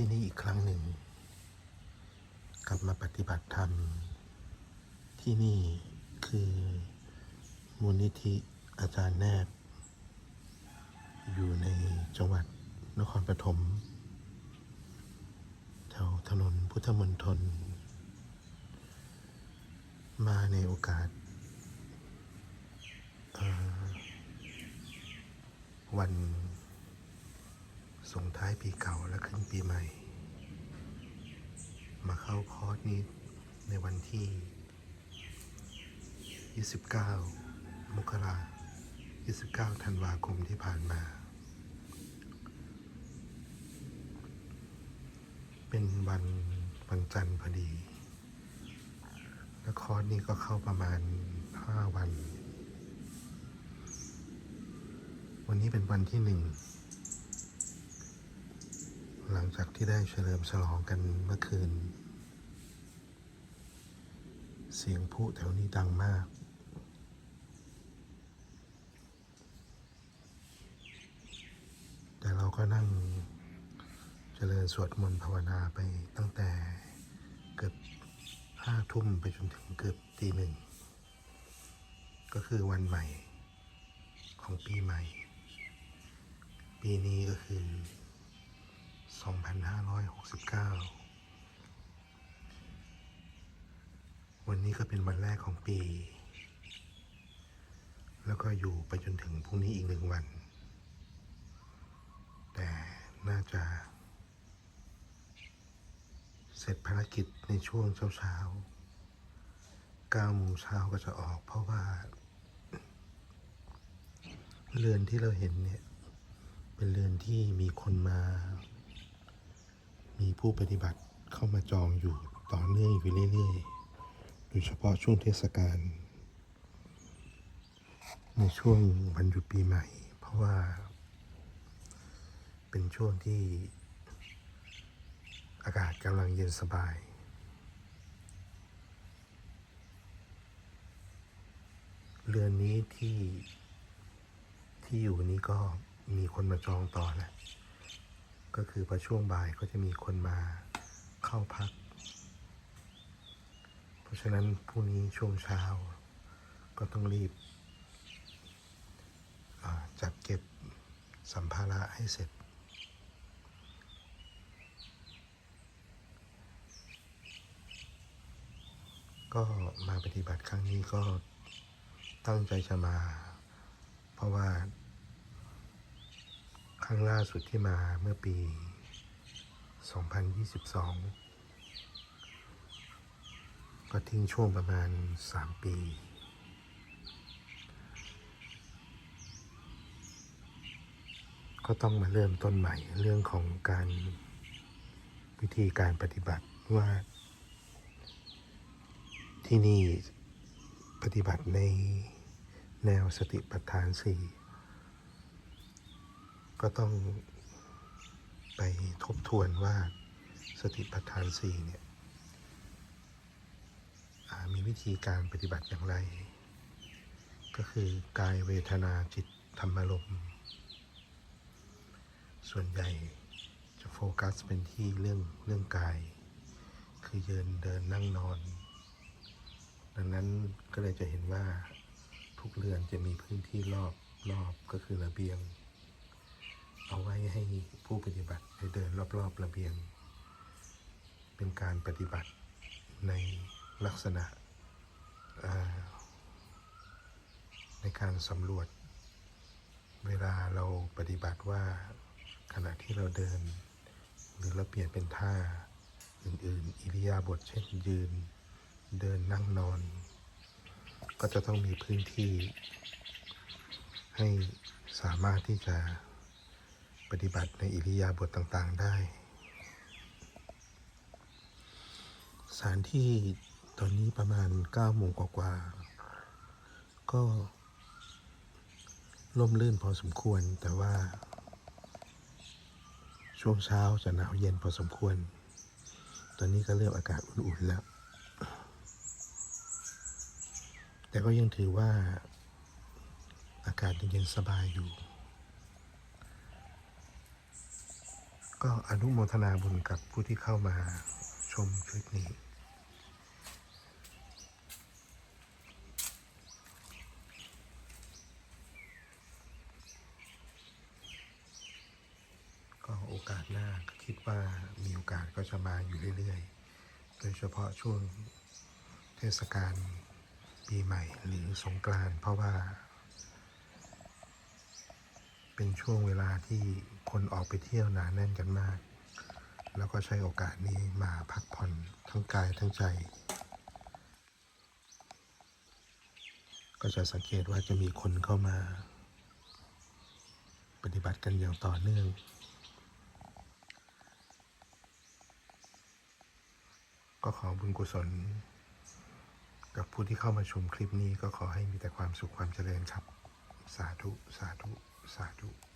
ที่นี่อีกครั้งหนึ่ง กลับมาปฏิบัติธรรม ที่นี่คือมูลนิธิอาจารย์แนบ อยู่ในจังหวัดนครปฐมแถวถนนพุทธมณฑลมาในโอกาสวัน ส่งท้ายปีเก่าและขึ้นปีใหม่ มาเข้าคอร์สนี้ในวันที่ 29 มกรา29 ธันวาคมที่ผ่านมา เป็นวันวันจันทร์พอดี และคอร์สนี้ก็เข้าประมาณ 5 วัน วันนี้เป็นวันที่หนึ่ง หลังจากที่ได้เฉลิมฉลองกันเมื่อคืน เสียงผู้แถวนี้ดังมาก แต่เราก็นั่งเจริญสวดมนต์ภาวนาไปตั้งแต่เกือบห้าทุ่มไปจนถึงเกือบตีหนึ่ง ก็คือวันใหม่ของปีใหม่ ปีนี้ก็คือ 2569 วันนี้ก็เป็นวันแรกของปี แล้วก็อยู่ไปจนถึงพรุ่งนี้อีกหนึ่งวัน แต่น่าจะ เสร็จภารกิจในช่วงเช้าๆ9โมงเช้าก็จะออกเพราะว่า เรือนที่เราเห็นเนี่ย เป็นเรือนที่มีคนมา มีผู้ปฏิบัติเข้ามาจองอยู่ต่อเนื่องอยู่เรื่อยๆ โดยเฉพาะช่วงเทศกาล ในช่วงวันหยุดปีใหม่ เพราะว่า เป็นช่วงที่อากาศกำลังเย็นสบาย เรือนนี้ที่ที่อยู่นี้ก็มีคนมาจองต่อแหละ ก็คือพอช่วงบ่ายก็จะมีคนมาเข้าพัก เพราะฉะนั้นพรุ่งนี้ช่วงเช้า ก็ต้องรีบจัดเก็บสัมภาระให้เสร็จ ก็มาปฏิบัติครั้งนี้ก็ตั้งใจจะมา เพราะว่า ครั้งล่าสุดที่มาเมื่อปี 2022 ก็ทิ้งช่วงประมาณ 3 ปี ก็ต้องมาเริ่มต้นใหม่เรื่องของการวิธีการปฏิบัติว่า ที่นี่ปฏิบัติในแนวสติปัฏฐานสี่ ก็ต้องไปทบทวนว่าสติปัฏฐานสี่เนี่ยมีวิธีการปฏิบัติอย่างไร ก็คือกายเวทนาจิตธรรมารมส่วนใหญ่จะโฟกัสเป็นที่เรื่องเรื่องกาย คือยืนเดินนั่งนอน ดังนั้นก็เลยจะเห็นว่าทุกเรือนจะมีพื้นที่รอบรอบก็คือระเบียง เอาไว้ให้ผู้ปฏิบัติได้เดินรอบๆระเบียง เป็นการปฏิบัติในลักษณะในการสำรวจ เวลาเราปฏิบัติว่าขณะที่เราเดิน หรือเราเปลี่ยนเป็นท่าอื่นๆ อิริยาบถเช่นยืน เดินนั่งนอน ก็จะต้องมีพื้นที่ ให้สามารถที่จะ ปฏิบัติในอิริยาบถต่างๆ ได้สถานที่ตอนนี้ประมาณ9โมงกว่าๆก็ร่มรื่นพอสมควร แต่ว่า ช่วงเช้าจะหนาวเย็นพอสมควร ตอนนี้ก็เริ่มอากาศอุ่นๆแล้ว แต่ก็ยังถือว่า อากาศยังเย็นสบายอยู่ ก็อนุโมทนาบุญกับผู้ที่เข้ามาชมคลิปนี้ ก็โอกาสหน้าคิดว่ามีโอกาสก็จะมาอยู่เรื่อยๆ โดยเฉพาะช่วงเทศกาลปีใหม่หรือสงกรานต์เพราะว่า เป็นช่วงเวลาที่คนออกไปเที่ยวหนาแน่นกันมาก แล้วก็ใช้โอกาสนี้มาพักผ่อนทั้งกายทั้งใจ ก็จะสังเกตว่าจะมีคนเข้ามา ปฏิบัติกันอย่างต่อเนื่องก็ขอบุญกุศล กับผู้ที่เข้ามาชมคลิปนี้ก็ขอให้มีแต่ความสุขความเจริญครับ สาธุ สาธุ สาธุ